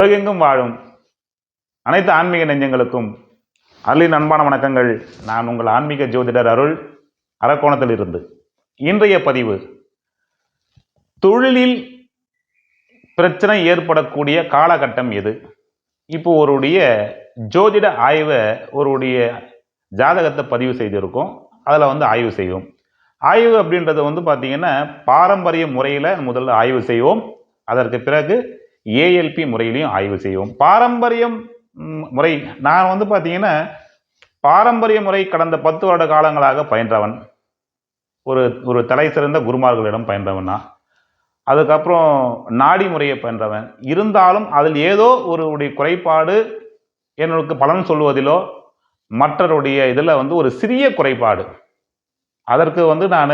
உலகெங்கும் வாழும் அனைத்து ஆன்மீக நெஞ்சங்களுக்கும் அருளின் அன்பான வணக்கங்கள். நான் உங்கள் ஆன்மீக ஜோதிடர் அருள் அரக்கோணத்தில் இருந்து இன்றைய பதிவு தொழிலில் பிரச்சனை ஏற்படக்கூடிய காலகட்டம் எது? இப்போ ஒருடைய ஜோதிட ஆய்வை ஒருடைய ஜாதகத்தை பதிவு செய்திருக்கோம். அதில் வந்து ஆய்வு செய்வோம். ஆய்வு அப்படின்றது வந்து பார்த்திங்கன்னா பாரம்பரிய முறையில் முதல்ல ஆய்வு செய்வோம். அதற்கு பிறகு ஏஎல்பி முறையிலையும் ஆய்வு செய்வோம். பாரம்பரியம் முறை. நான் வந்து பார்த்தீங்கன்னா பாரம்பரிய முறை கடந்த பத்து வருட காலங்களாக பயின்றவன். ஒரு ஒரு தலை சிறந்த குருமார்களிடம் பயின்றவன் நான். அதுக்கப்புறம் நாடி முறையை பயின்றவன். இருந்தாலும் அதில் ஏதோ ஒரு உடைய குறைபாடு என்னோட பலன் சொல்வதிலோ மற்றவருடைய இதில் வந்து ஒரு சிறிய குறைபாடு. அதற்கு வந்து நான்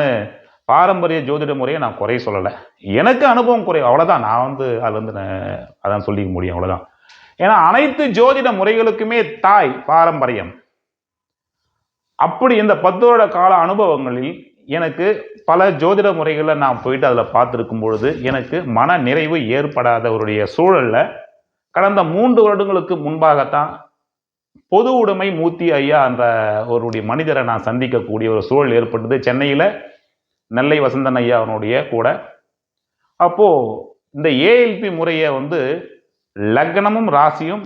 பாரம்பரிய ஜோதிட முறையை நான் குறைய சொல்லலை. எனக்கு அனுபவம் குறை. அவ்வளோதான் நான் வந்து அதில் வந்து அதான் சொல்லிக்க முடியும். அவ்வளோதான் ஏன்னா அனைத்து ஜோதிட முறைகளுக்குமே தாய் பாரம்பரியம். அப்படி இந்த பத்து வருட கால அனுபவங்களில் எனக்கு பல ஜோதிட முறைகளை நான் போயிட்டு அதில் பார்த்துருக்கும் பொழுது எனக்கு மன நிறைவு ஏற்படாதவருடைய சூழலில் கடந்த மூன்று வருடங்களுக்கு முன்பாகத்தான் பொது உடைமை மூர்த்தி ஐயா என்ற ஒருடைய மனிதரை நான் சந்திக்கக்கூடிய ஒரு சூழல் ஏற்பட்டது. சென்னையில் நெல்லை வசந்தன் ஐயா அவனுடைய கூட. அப்போது இந்த ஏஎல்பி முறையை வந்து லக்னமும் ராசியும்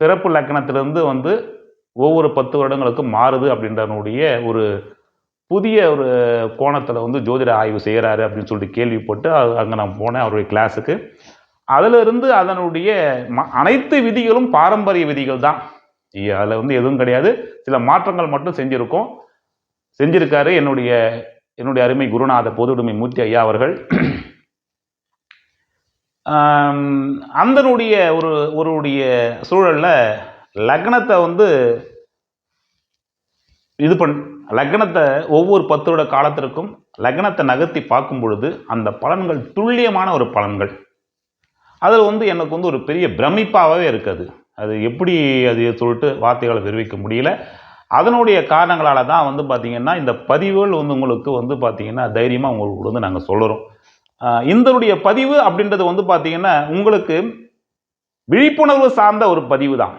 பிறப்பு லக்னத்திலிருந்து வந்து ஒவ்வொரு பத்து வருடங்களுக்கும் மாறுது அப்படின்றனுடைய ஒரு புதிய ஒரு கோணத்தில் வந்து ஜோதிட ஆய்வு செய்கிறாரு அப்படின்னு சொல்லிட்டு கேள்விப்பட்டு அங்கே நான் போனேன் அவருடைய கிளாஸுக்கு அதிலிருந்து அதனுடைய ம அனைத்து விதிகளும் பாரம்பரிய விதிகள் தான். அதில் வந்து எதுவும் கிடையாது. சில மாற்றங்கள் மட்டும் செஞ்சுருக்கோம். செஞ்சிருக்காரு என்னுடைய என்னுடைய அருமை குருநாத பொதுவுடைமை மூர்த்தி ஐயா அவர்கள் அந்தனுடைய ஒரு ஒருடைய சூழலில் லக்னத்தை வந்து இது பண் லக்னத்தை ஒவ்வொரு பத்து வருட காலத்திற்கும் லக்னத்தை நகர்த்தி பார்க்கும் பொழுது அந்த பலன்கள் துல்லியமான ஒரு பலன்கள். அதில் வந்து எனக்கு வந்து ஒரு பெரிய பிரமிப்பாகவே இருக்குது. அது எப்படி அது சொல்லிட்டு வார்த்தைகளை தெரிவிக்க முடியல. அதனுடைய காரணங்களால் தான் வந்து பார்த்திங்கன்னா இந்த பதிவுகள் வந்து உங்களுக்கு வந்து பார்த்திங்கன்னா தைரியமாக உங்களுக்கு வந்து நாங்கள் சொல்கிறோம் இந்தனுடைய பதிவு அப்படின்றது வந்து பார்த்திங்கன்னா உங்களுக்கு விழிப்புணர்வு சார்ந்த ஒரு பதிவு தான்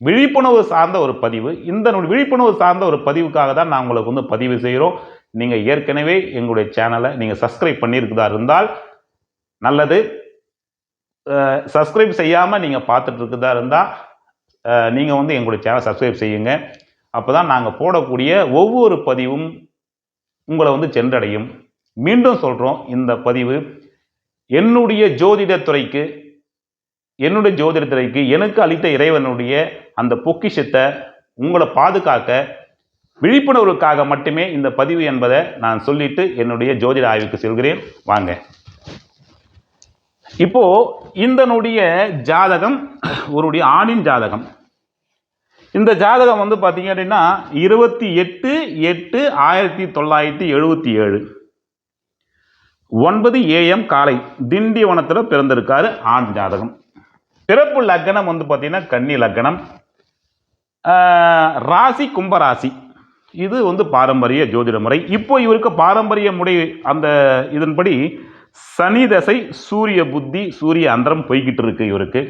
விழிப்புணர்வு சார்ந்த ஒரு பதிவு. இந்த விழிப்புணர்வு சார்ந்த ஒரு பதிவுக்காக தான் நான் உங்களுக்கு வந்து பதிவு செய்கிறோம் நீங்கள் ஏற்கனவே எங்களுடைய சேனலை நீங்கள் சப்ஸ்கிரைப் பண்ணியிருக்குதா இருந்தால் நல்லது. சப்ஸ்கிரைப் செய்யாமல் நீங்கள் பார்த்துட்டு இருக்கதா இருந்தால் நீங்கள் வந்து எங்களுடைய சேனல் சப்ஸ்கிரைப் செய்யுங்க. அப்போ தான் நாங்கள் போடக்கூடிய ஒவ்வொரு பதிவும் உங்களை வந்து சென்றடையும். மீண்டும் சொல்கிறோம் இந்த பதிவு என்னுடைய ஜோதிடத்துறைக்கு என்னுடைய ஜோதிடத்துறைக்கு எனக்கு அளித்த இறைவனுடைய அந்த பொக்கிஷத்தை உங்களை பாதுகாக்க விழிப்புணர்வுக்காக மட்டுமே இந்த பதிவு என்பதை நான் சொல்லிட்டு என்னுடைய ஜோதிட ஆய்வுக்கு செல்கிறேன். வாங்க. இப்போ இந்தனுடைய ஜாதகம் ஒருடைய ஆணின் ஜாதகம். இந்த ஜாதகம் வந்து பார்த்தீங்க அப்படின்னா இருபத்தி எட்டு எட்டு ஆயிரத்தி தொள்ளாயிரத்தி எழுபத்தி ஏழு. ஒன்பது ஏஎம் காலை திண்டிவனத்தில் பிறந்திருக்காரு ஆண் ஜாதகம். பிறப்பு லக்னம் வந்து பார்த்தீங்கன்னா கன்னி லக்னம். ராசி கும்பராசி இது வந்து பாரம்பரிய ஜோதிட முறை. இப்போ இவருக்கு பாரம்பரிய முறை அந்த இதன்படி சனி தசை சூரிய புத்தி சூரிய அந்தரம் போய்கிட்டு இருக்கு இவருக்கு.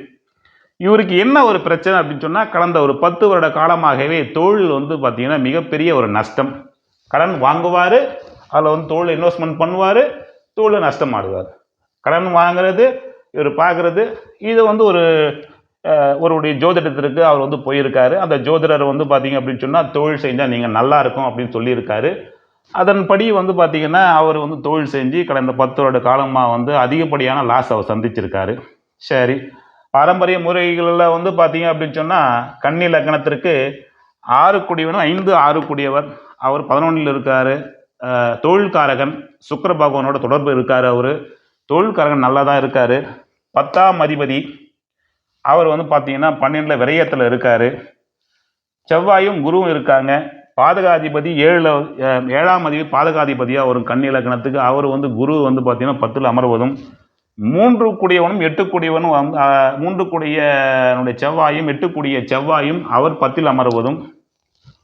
இவருக்கு என்ன ஒரு பிரச்சனை அப்படின்னு சொன்னால் கடந்த ஒரு பத்து வருட காலமாகவே தொழில் வந்து பார்த்திங்கன்னா மிகப்பெரிய ஒரு நஷ்டம். கடன் வாங்குவார் அதில் வந்து தொழில் இன்வெஸ்ட்மெண்ட் பண்ணுவார் தொழில் நஷ்டமாடுவார். கடன் வாங்குறது இவர் பார்க்குறது இது வந்து ஒரு ஒருடைய ஜோதிடத்திற்கு அவர் வந்து போயிருக்காரு. அந்த ஜோதிடர் வந்து பார்த்தீங்க அப்படின்னு சொன்னால் தொழில் செஞ்சால் நீங்கள் நல்லா இருக்கும் அப்படின்னு சொல்லியிருக்காரு. அதன்படி வந்து பார்த்திங்கன்னா அவர் வந்து தொழில் செஞ்சு கடந்த பத்து வருட காலமாக வந்து அதிகப்படியான லாஸ் அவர் சந்திச்சிருக்காரு. சரி பாரம்பரிய முறைகளில் வந்து பார்த்தீங்க அப்படின்னு சொன்னால் கன்னி லக்னத்திற்கு ஆறு குடியவனும் ஐந்து ஆறு குடியவர். அவர் பதினொன்றில் இருக்கார். தொழில்காரகன் சுக்கர பகவானோட தொடர்பு இருக்கார் அவர். தொழில்காரகன் நல்லா தான் இருக்கார். பத்தாம் அதிபதி அவர் வந்து பார்த்தீங்கன்னா பன்னெண்டில் விரயத்தில் இருக்கார். செவ்வாயும் குருவும் இருக்காங்க. பாதகாதிபதி ஏழில் ஏழாம் அதிபதி பாதகாதிபதியாக வரும் கன்னி லக்னத்துக்கு அவர் வந்து குரு வந்து பார்த்தீங்கன்னா பத்தில் அமர்வதும் மூன்று கூடியவனும் எட்டு கூடியவனும் வந்து, மூன்று கூடிய செவ்வாயும் எட்டு கூடிய செவ்வாயும் அவர் பத்தில் அமர்வதும்.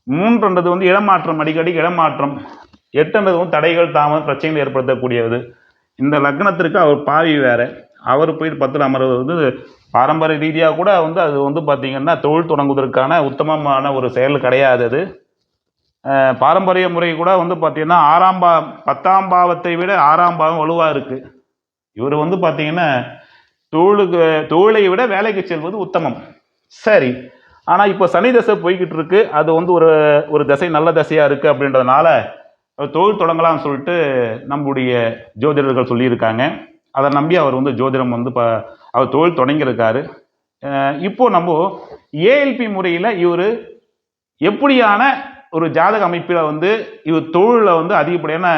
மூன்றுன்றது வந்து இடமாற்றம் அடிக்கடி இடமாற்றம். எட்டுன்றது வந்து தடைகள் தாமதம் பிரச்சனைகள் ஏற்படுத்தக்கூடியது. இந்த லக்னத்திற்கு அவர் பாவி வேறு. அவர் போயிட்டு பத்தில் அமர்வது வந்து பாரம்பரிய ரீதியாக கூட வந்து அது வந்து பார்த்திங்கன்னா தொழில் தொடங்குவதற்கான உத்தமமான ஒரு செயல் கிடையாது அது. பாரம்பரிய முறை கூட வந்து பார்த்திங்கன்னா ஆறாம் பா பத்தாம் பாவத்தை விட ஆறாம் பாவம் வலுவாக இருக்குது இவர் வந்து பார்த்திங்கன்னா தோளுக்கு தோளை விட வேலைக்கு செல்வது உத்தமம். சரி. ஆனால் இப்போ சனி தசை போய்கிட்டு இருக்கு. அது வந்து ஒரு ஒரு தசை நல்ல தசையாக இருக்குது அப்படின்றதுனால தொழில் தொடங்கலாம்னு சொல்லிட்டு நம்முடைய ஜோதிடர்கள் சொல்லியிருக்காங்க. அதை நம்பி அவர் வந்து ஜோதிடம் வந்து ப அவர் தொழில் தொடங்கியிருக்காரு. இப்போது நம்ம ஏஎல்பி முறையில் இவர் எப்படியான ஒரு ஜாதக அமைப்பில் வந்து இவர் தொழிலில் வந்து அதிகப்படியான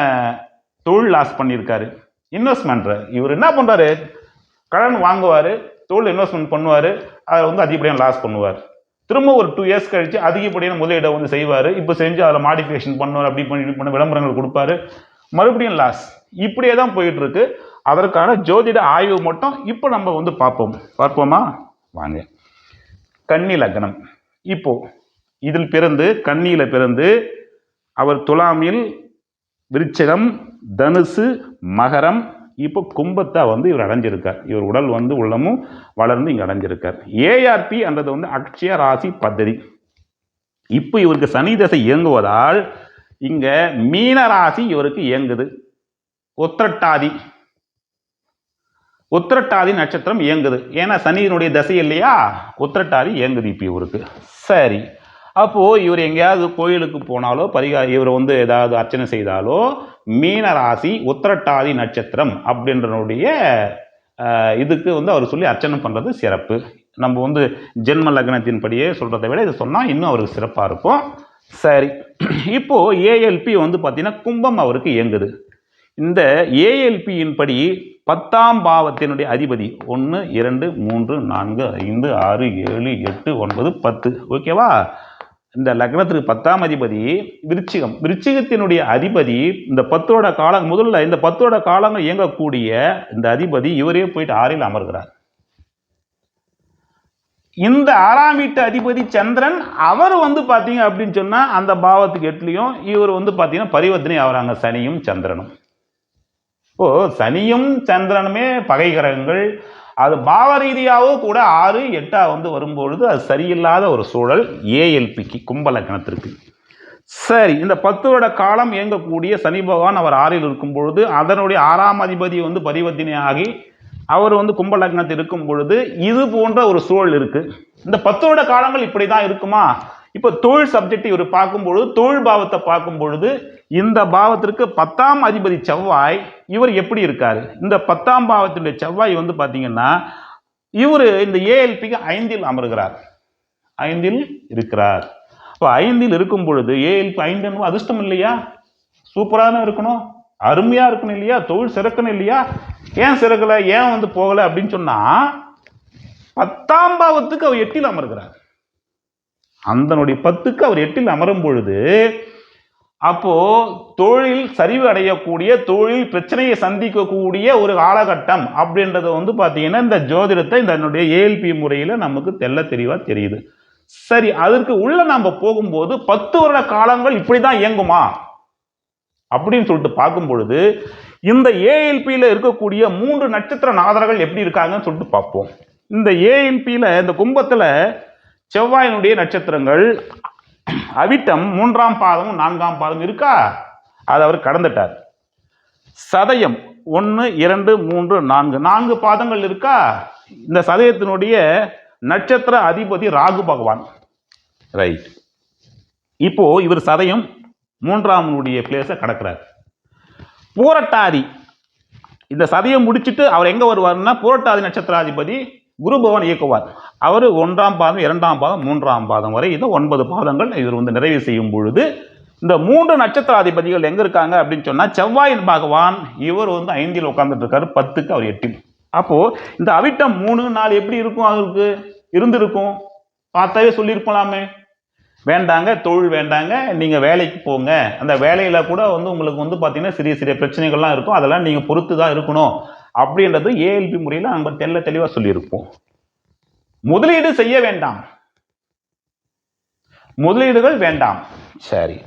தொழில் லாஸ் பண்ணியிருக்காரு. இன்வெஸ்ட்மெண்ட் இவர் என்ன பண்ணுறாரு கடன் வாங்குவார் தொழில் இன்வெஸ்ட்மெண்ட் பண்ணுவார் அதை வந்து அதிகப்படியான லாஸ் பண்ணுவார். திரும்ப ஒரு டூ இயர்ஸ் கழித்து அதிகப்படியான முதலீடை வந்து செய்வார். இப்போ செஞ்சு அதில் மாடிஃபிகேஷன் பண்ணுவார் அப்படி பண்ணி இப்படி விளம்பரங்கள் கொடுப்பாரு. மறுபடியும் லாஸ் இப்படியே தான் போயிட்டுருக்கு. அதற்கான ஜோதிட ஆய்வு மட்டும் இப்போ நம்ம வந்து பார்ப்போம். பார்ப்போமா? வாங்க. கன்னி லக்னம். இப்போது இதில் பிறந்து கன்னியில் பிறந்து அவர் துலாமில் விருச்சகம் தனுசு மகரம் இப்போ கும்பத்தை வந்து இவர் அடைஞ்சிருக்கார். இவர் உடல் வந்து உள்ளமும் வளர்ந்து இங்கே அடைஞ்சிருக்கார். ஏஆர்பி என்றது வந்து அக்ஷய ராசி பദ്ധதி இப்போ இவருக்கு சனி தசை இயங்குவதால் இங்கே மீன ராசி இவருக்கு இயங்குது. உத்திரட்டாதி. உத்திரட்டாதி நட்சத்திரம் இயங்குது. ஏன்னா சனியினுடைய தசை இல்லையா? உத்திரட்டாதி இயங்குது இப்போ இவருக்கு. சரி. அப்போது இவர் எங்கேயாவது கோயிலுக்கு போனாலோ பரிகா இவர் வந்து ஏதாவது அர்ச்சனை செய்தாலோ மீன ராசி உத்திரட்டாதி நட்சத்திரம் அப்படின்றனுடைய இதுக்கு வந்து அவர் சொல்லி அர்ச்சனை பண்ணுறது சிறப்பு. நம்ம வந்து ஜென்ம லக்னத்தின்படியே சொல்கிறத விட இது சொன்னால் இன்னும் அவருக்கு சிறப்பாக இருக்கும். சரி. இப்போது ஏஎல்பி வந்து பார்த்திங்கன்னா கும்பம் அவருக்கு இயங்குது. இந்த ஏஎல்பியின் படி பத்தாம் பாவத்தினுடைய அதிபதி ஒன்று இரண்டு மூன்று நான்கு ஐந்து ஆறு ஏழு எட்டு ஒன்பது பத்து. ஓகேவா? இந்த லக்னத்துக்கு பத்தாம் அதிபதி விருச்சிகம். விருச்சிகத்தினுடைய அதிபதி இந்த பத்தோட காலம் முதல்ல இந்த பத்தோட காலங்கள் இயங்கக்கூடிய இந்த அதிபதி இவரே போயிட்டு ஆறில் அமர்கிறார். இந்த ஆறாம் வீட்டு அதிபதி சந்திரன் அவர் வந்து பார்த்தீங்க அப்படின்னு சொன்னால் அந்த பாவத்துக்கு எட்டுலையும் இவர் வந்து பார்த்தீங்கன்னா பரிவர்த்தனை ஆகிறாங்க சனியும் சந்திரனும். ஓ சனியும் சந்திரனுமே பகை கிரகங்கள் அது பாவ ரீதியாகவும் கூட ஆறு எட்டாக வந்து வரும்பொழுது அது சரியில்லாத ஒரு சூழல் ஏஎல்பிக்கு கும்பலக்கணத்திற்கு சரி இந்த பத்து வருட காலம் இயங்கக்கூடிய சனி பகவான் அவர் ஆறில் இருக்கும் பொழுது அதனுடைய ஆறாம் அதிபதி வந்து பரிவர்த்தனை ஆகி அவர் வந்து கும்பலக்னத்தில் இருக்கும் பொழுது இது போன்ற ஒரு சூழல் இருக்குது இந்த பத்து வருட காலங்கள் இப்படி தான் இருக்குமா? இப்போ தொழில் சப்ஜெக்ட் இவர் பார்க்கும் பொழுது தொழில் பாவத்தை பார்க்கும் பொழுது இந்த பாவத்திற்கு பத்தாம் அதிபதி செவ்வாய் இவர் எப்படி இருக்கார்? இந்த பத்தாம் பாவத்தினுடைய செவ்வாய் வந்து பார்த்தீங்கன்னா இவர் இந்த ஏஎல்பிக்கு ஐந்தில் அமர்கிறார். ஐந்தில் இருக்கிறார். அப்போ ஐந்தில் இருக்கும் பொழுது ஏஎல்பி ஐந்து என்பது அதிர்ஷ்டம் இல்லையா? சூப்பரான இருக்கணும். அருமையாக இருக்கணும் இல்லையா? தொழில் சிறக்கணும் இல்லையா? ஏன் சிறக்கலை? ஏன் வந்து போகலை அப்படின்னு சொன்னால் பத்தாம் பாவத்துக்கு அவர் எட்டில் அமர்கிறார். அந்தனுடைய பத்துக்கு அவர் எட்டில் அமரும் பொழுது அப்போ தொழில் சரிவு அடையக்கூடிய தொழில் பிரச்சனையை சந்திக்கக்கூடிய ஒரு காலகட்டம் அப்படின்றது வந்து பார்த்தீங்கன்னா இந்த ஜோதிடத்தை இந்த என்னுடைய ஏஎல்பி முறையில் நமக்கு தெல்ல தெளிவாக தெரியுது. சரி அதற்கு உள்ள நம்ம போகும்போது பத்து வருட காலங்கள் இப்படி தான் இயங்குமா? அப்படின்னு சொல்லிட்டு பார்க்கும் பொழுது இந்த ஏஎல்பியில் இருக்கக்கூடிய மூன்று நட்சத்திர நாதர்கள் எப்படி இருக்காங்கன்னு சொல்லிட்டு பார்ப்போம். இந்த ஏஎல்பியில் இந்த கும்பத்தில் செவ்வாயினுடைய நட்சத்திரங்கள் அவிட்டம் மூன்றாம் பாதமும் நான்காம் பாதம் இருக்கா? அதை அவர் கடந்துட்டார். சதயம் ஒன்று இரண்டு மூன்று நான்கு. நான்கு பாதங்கள் இருக்கா? இந்த சதயத்தினுடைய நட்சத்திர அதிபதி ராகு பகவான். ரைட் இப்போ இவர் சதயம் மூன்றாமனுடைய பிளேஸை கடக்கிறார். பூரட்டாதி. இந்த சதயம் முடிச்சுட்டு அவர் எங்கே வருவார்னா பூரட்டாதி நட்சத்திராதிபதி குரு பகவான் இயக்குவார். அவர் ஒன்றாம் பாதம் இரண்டாம் பாதம் மூன்றாம் பாதம் வரை இந்த ஒன்பது பாதங்கள் இவர் வந்து நிறைவு செய்யும் பொழுது இந்த மூன்று நட்சத்திராதிபதிகள் எங்கே இருக்காங்க அப்படின்னு சொன்னால் செவ்வாயின் பகவான் இவர் வந்து ஐந்தில் உட்காந்துட்ருக்காரு இருக்காரு பத்துக்கு அவர் எட்டில். அப்போது இந்த அவிட்டம் மூணு நாள் எப்படி இருக்கும் அவருக்கு? இருந்திருக்கும். பார்த்தாவே சொல்லியிருக்கலாமே வேண்டாங்க தொழில் வேண்டாங்க நீங்கள் வேலைக்கு போங்க. அந்த வேலையில் கூட வந்து உங்களுக்கு வந்து பார்த்தீங்கன்னா சிறிய சிறிய பிரச்சனைகள்லாம் இருக்கும். அதெல்லாம் நீங்கள் பொறுத்து தான் இருக்கணும். அப்படின்றது ஏஎல்பி முறையில் நம்ம தெல்ல தெளிவாக சொல்லியிருப்போம். முதலீடு செய்ய வேண்டாம். முதலீடுகள் வேண்டாம். சரி.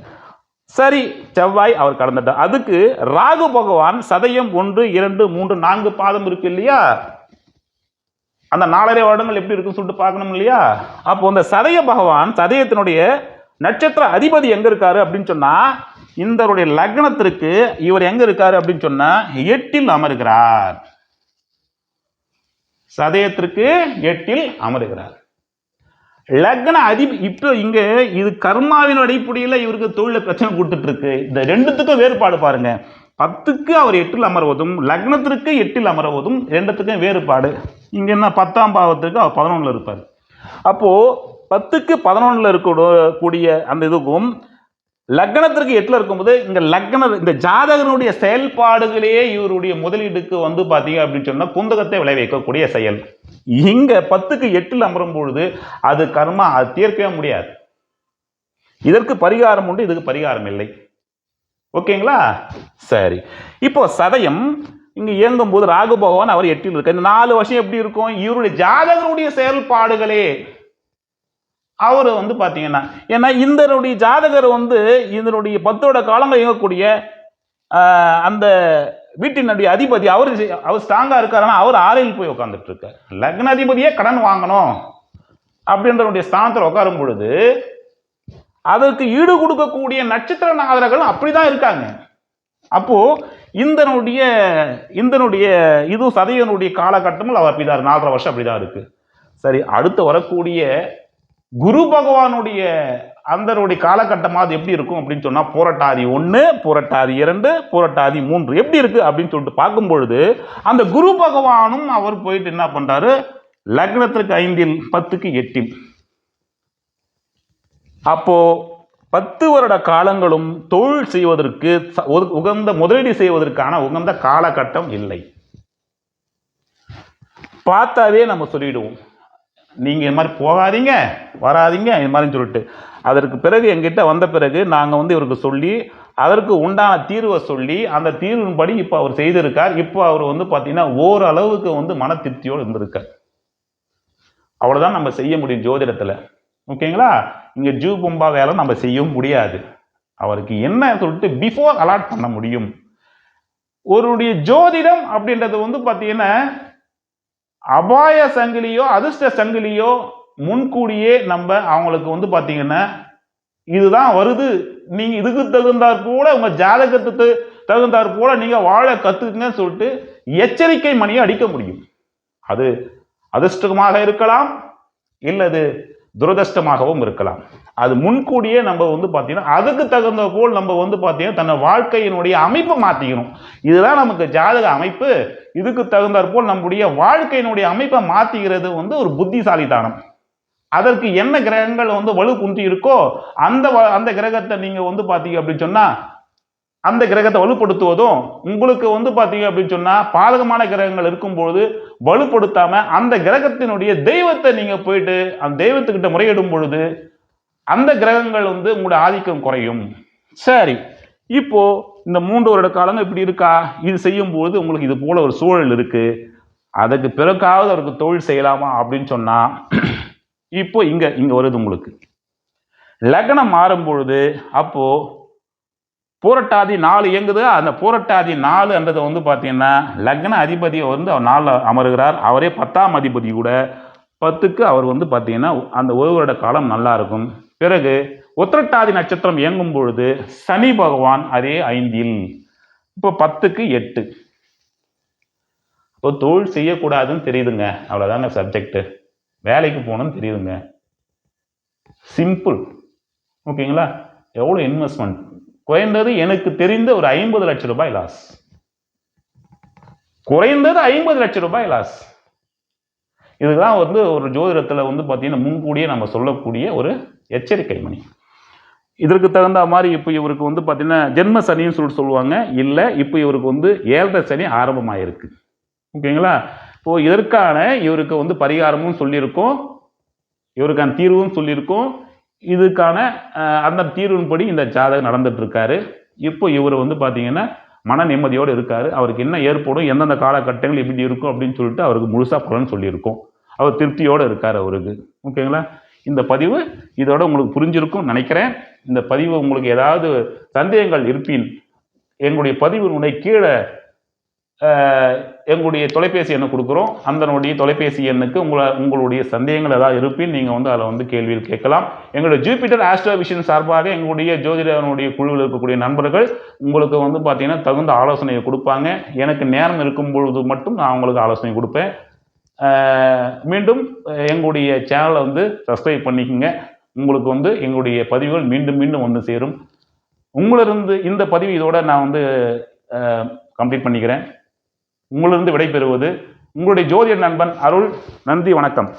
சரி செவ்வாய் அவர் கடந்துட்டார். அதுக்கு ராகு பகவான் சதயம் ஒன்று இரண்டு மூன்று நான்கு பாதம் இருக்கு இல்லையா? அந்த நாலரை வருடங்கள் எப்படி இருக்குன்னு சொல்லிட்டு பார்க்கணும் இல்லையா? அப்போ அந்த சதய பகவான் சதயத்தினுடைய நட்சத்திர அதிபதி எங்க இருக்காரு அப்படின்னு சொன்னா இந்தருடைய லக்னத்திற்கு இவர் எங்க இருக்காரு அப்படின்னு சொன்னா எட்டில் அமர்கிறார். சதயத்திற்கு எட்டில் அமருகிறார். லக்ன அதிப இப்போ இங்க இது கர்மாவின் அடிப்படையில் இவருக்கு தொழில பிரச்சனை கொடுத்துட்டு இருக்கு இந்த ரெண்டுத்துக்கும் வேறுபாடு பாருங்க. பத்துக்கு அவர் எட்டில் அமர்வதும் லக்னத்திற்கு எட்டில் அமர்வதும் ரெண்டுத்துக்கும் வேறுபாடு. இங்க என்ன பத்தாம் பாவத்துக்கு அவர் பதினொன்றில் இருப்பார். அப்போ பத்துக்கு பதினொன்றில் இருக்க கூடிய அந்த இதுக்கும் லக்னத்திற்கு எட்டில் இருக்கும்போது இங்க லக்ன இந்த ஜாதகனுடைய செயல்பாடுகளே இவருடைய முதலீடுக்கு வந்து பார்த்தீங்க அப்படின்னு சொன்னால் குந்தகத்தை விளைவிக்கக்கூடிய செயல். இங்கே பத்துக்கு எட்டில் அமரும் பொழுது அது கர்மா அது தீர்க்கவே முடியாது. இதற்கு பரிகாரம் உண்டு இதுக்கு பரிகாரம் இல்லை. ஓகேங்களா? சரி. இப்போ சதயம் இங்கே இயங்கும் போது ராகு பகவான் அவர் எட்டில் இருக்க இந்த நாலு வருஷம் எப்படி இருக்கும்? இவருடைய ஜாதகருடைய செயல்பாடுகளே அவர் வந்து பார்த்தீங்கன்னா ஏன்னா இந்தனுடைய ஜாதகர் வந்து இதனுடைய பத்தோட காலங்கள் இயங்கக்கூடிய அந்த வீட்டினுடைய அதிபதி அவர் அவர் ஸ்ட்ராங்காக இருக்காருன்னா அவர் ஆறையில் போய் உட்காந்துட்டு இருக்கார் லக்ன அதிபதியே கடன் வாங்கணும் அப்படின்றனுடைய ஸ்தானத்தில் உட்காரும் பொழுது அதற்கு ஈடு கொடுக்கக்கூடிய நட்சத்திர நாதர்கள் அப்படிதான் இருக்காங்க. அப்போது இந்தனுடைய இந்தனுடைய இது சதயனுடைய காலகட்டமும் அவர் அப்படிதான் நாலரை வருஷம் அப்படி தான் இருக்குது சரி அடுத்து வரக்கூடிய குரு பகவானுடைய அந்தனுடைய காலகட்டமாக அது எப்படி இருக்கும் அப்படின்னு சொன்னால் புரட்டாதி ஒன்று புரட்டாதி இரண்டு புரட்டாதி மூன்று. எப்படி இருக்குது அப்படின்னு சொல்லிட்டு பார்க்கும் பொழுது அந்த குரு பகவானும் அவர் போயிட்டு என்ன பண்ணுறாரு லக்னத்திற்கு ஐந்தில் பத்துக்கு எட்டில். அப்போ பத்து வருட காலங்களும் தொழில் செய்வதற்கு ச- உகந்த முதலீடு செய்வதற்கான உகந்த காலகட்டம் இல்லை. பார்த்தாவே நம்ம சொல்லிடுவோம். நீங்கள் இந்த மாதிரி போகாதீங்க வராதீங்க இந்த மாதிரி சொல்லிட்டு. அதற்கு பிறகு எங்கிட்ட வந்த பிறகு நாங்கள் வந்து இவருக்கு சொல்லி அதற்கு உண்டான தீர்வை சொல்லி அந்த தீர்வின்படி இப்போ அவர் செய்திருக்கார். இப்போ அவர் வந்து பார்த்தீங்கன்னா ஓரளவுக்கு வந்து மன திருப்தியோடு இருந்திருக்கார். அவ்வளோதான் நம்ம செய்ய முடியும் ஜோதிடத்தில். ஓகேங்களா? இங்கே ஜூ பொம்பா வேலை நம்ம செய்யவும் முடியாது. அவருக்கு என்ன சொல்லிட்டு பிஃபோர் அலாட் பண்ண முடியும். ஒருடைய ஜோதிடம் அப்படின்றது வந்து பார்த்தீங்கன்னா அபாய சங்கிலியோ அதிர்ஷ்ட சங்கிலியோ முன்கூடியே நம்ம அவங்களுக்கு வந்து பார்த்தீங்கன்னா இதுதான் வருது. நீங்க இதுக்கு தகுந்தாற் போல உங்க ஜாதகத்துக்கு தகுந்தாற் போல நீங்க வாழ கத்துக்குங்கன்னு சொல்லிட்டு எச்சரிக்கை மணியை அடிக்க முடியும். அது அதிர்ஷ்டமாக இருக்கலாம் இல்லது துரதிருஷ்டமாகவும் இருக்கலாம். அது முன்கூடியே நம்ம வந்து பார்த்தீங்கன்னா அதுக்கு தகுந்த போல் நம்ம வந்து பார்த்தீங்கன்னா தன்னை வாழ்க்கையினுடைய அமைப்பை மாற்றிக்கணும் இதுதான் நமக்கு ஜாதக அமைப்பு. இதுக்கு தகுந்தாற் போல் நம்முடைய வாழ்க்கையினுடைய அமைப்பை மாற்றிக்கிறது வந்து ஒரு புத்திசாலித்தானம். அதற்கு என்ன கிரகங்கள் வந்து வலு குன்றி இருக்கோ அந்த வ- அந்த கிரகத்தை நீங்கள் வந்து பார்த்தீங்க அப்படின்னு சொன்னால் அந்த கிரகத்தை வலுப்படுத்துவதும் உங்களுக்கு வந்து பார்த்தீங்க அப்படின்னு சொன்னால் பாதகமான கிரகங்கள் இருக்கும்பொழுது வலுப்படுத்தாம அந்த கிரகத்தினுடைய தெய்வத்தை நீங்கள் போயிட்டு அந்த தெய்வத்துக்கிட்ட முறையிடும் பொழுது அந்த கிரகங்கள் வந்து உங்களுடைய ஆதிக்கம் குறையும். சரி இப்போ இந்த மூன்று வருட காலங்கள் இப்படி இருக்கா? இது செய்யும்பொழுது உங்களுக்கு இது போல ஒரு சூழல் இருக்கு. அதுக்கு பிறகாவது அவருக்கு தொழில் செய்யலாமா அப்படின்னு சொன்னா இப்போ இங்க இங்க வருது உங்களுக்கு. லக்னம் மாறும் பொழுது அப்போ பூரட்டாதி நாலு இயங்குது. அந்த பூரட்டாதி நாலு என்றது வந்து பார்த்தீங்கன்னா லக்ன அதிபதி வந்து அவர் நாலில் அமருகிறார். அவரே பத்தாம் அதிபதி கூட. பத்துக்கு அவர் வந்து பார்த்தீங்கன்னா அந்த ஒரு வருட காலம் நல்லா இருக்கும். பிறகு உத்திரட்டாதி நட்சத்திரம் இயங்கும் பொழுது சனி பகவான் அதே ஐந்தில். இப்போ பத்துக்கு எட்டு. இப்போ தொழில் செய்யக்கூடாதுன்னு தெரியுதுங்க. அவ்வளோதாங்க சப்ஜெக்டு வேலைக்கு போகணும்னு தெரியுதுங்க. சிம்பிள் ஓகேங்களா? எவ்வளோ இன்வெஸ்ட்மெண்ட் குறைந்தது எனக்கு தெரிந்த ஒரு ஐம்பது லட்சம் ரூபாய் லாஸ் குறைந்தது ஐம்பது லட்சம் ரூபாய் லாஸ் இதுதான் வந்து ஒரு ஜோதிடத்தில் வந்து பார்த்தீங்கன்னா முன்கூடியே நம்ம சொல்லக்கூடிய ஒரு எச்சரிக்கை மணி. இதற்கு தகுந்த மாதிரி இப்போ இவருக்கு வந்து பார்த்தீங்கன்னா ஜென்ம சனின்னு சொல்லிட்டு சொல்லுவாங்க. இல்லை இப்போ இவருக்கு வந்து ஏழரை சனி ஆரம்பமாயிருக்கு. ஓகேங்களா? இப்போது இதற்கான இவருக்கு வந்து பரிகாரமும் சொல்லியிருக்கோம். இவருக்கான தீர்வும் சொல்லியிருக்கோம். இதுக்கான அந்த தீர்வின்படி இந்த ஜாதகம் நடந்துட்டு இருக்காரு இப்போ இவர் வந்து பார்த்தீங்கன்னா மன நிம்மதியோடு இருக்காரு. அவருக்கு என்ன ஏற்படும் எந்தெந்த காலகட்டங்கள் எப்படி இருக்கும் அப்படின்னு சொல்லிட்டு அவருக்கு முழுசாக பலன் சொல்லியிருக்கோம். அவர் திருப்தியோடு இருக்கார் அவருக்கு. ஓகேங்களா? இந்த பதிவு இதோட உங்களுக்கு புரிஞ்சிருக்கும் நினைக்கிறேன். இந்த பதிவு உங்களுக்கு ஏதாவது சந்தேகங்கள் இருப்பின் எங்களுடைய பதிவினுடைய கீழே எங்களுடைய தொலைபேசி எண்ணை கொடுக்குறோம். அந்தனுடைய தொலைபேசி எண்ணுக்கு உங்களை உங்களுடைய சந்தேகங்கள் ஏதாவது இருப்பின் நீங்கள் வந்து அதில் வந்து கேள்வியில் கேட்கலாம். எங்களுடைய ஜூபிட்டர் ஆஸ்ட்ரோ விஷன் சார்பாக எங்களுடைய ஜோதிடனுடைய குழுவில் இருக்கக்கூடிய நண்பர்கள் உங்களுக்கு வந்து பார்த்தீங்கன்னா தகுந்த ஆலோசனையை கொடுப்பாங்க. எனக்கு நேரம் இருக்கும் பொழுது மட்டும் நான் உங்களுக்கு ஆலோசனை கொடுப்பேன். மீண்டும் எங்களுடைய சேனலை வந்து சப்ஸ்கிரைப் பண்ணிக்கோங்க. உங்களுக்கு வந்து எங்களுடைய பதிவுகள் மீண்டும் மீண்டும் வந்து சேரும். உங்களிருந்து இந்த பதிவு இதோட நான் வந்து கம்ப்ளீட் பண்ணிக்கிறேன். உங்களிருந்து விடைபெறுவது உங்களுடைய ஜோதிட நண்பன் அருள். நன்றி வணக்கம்.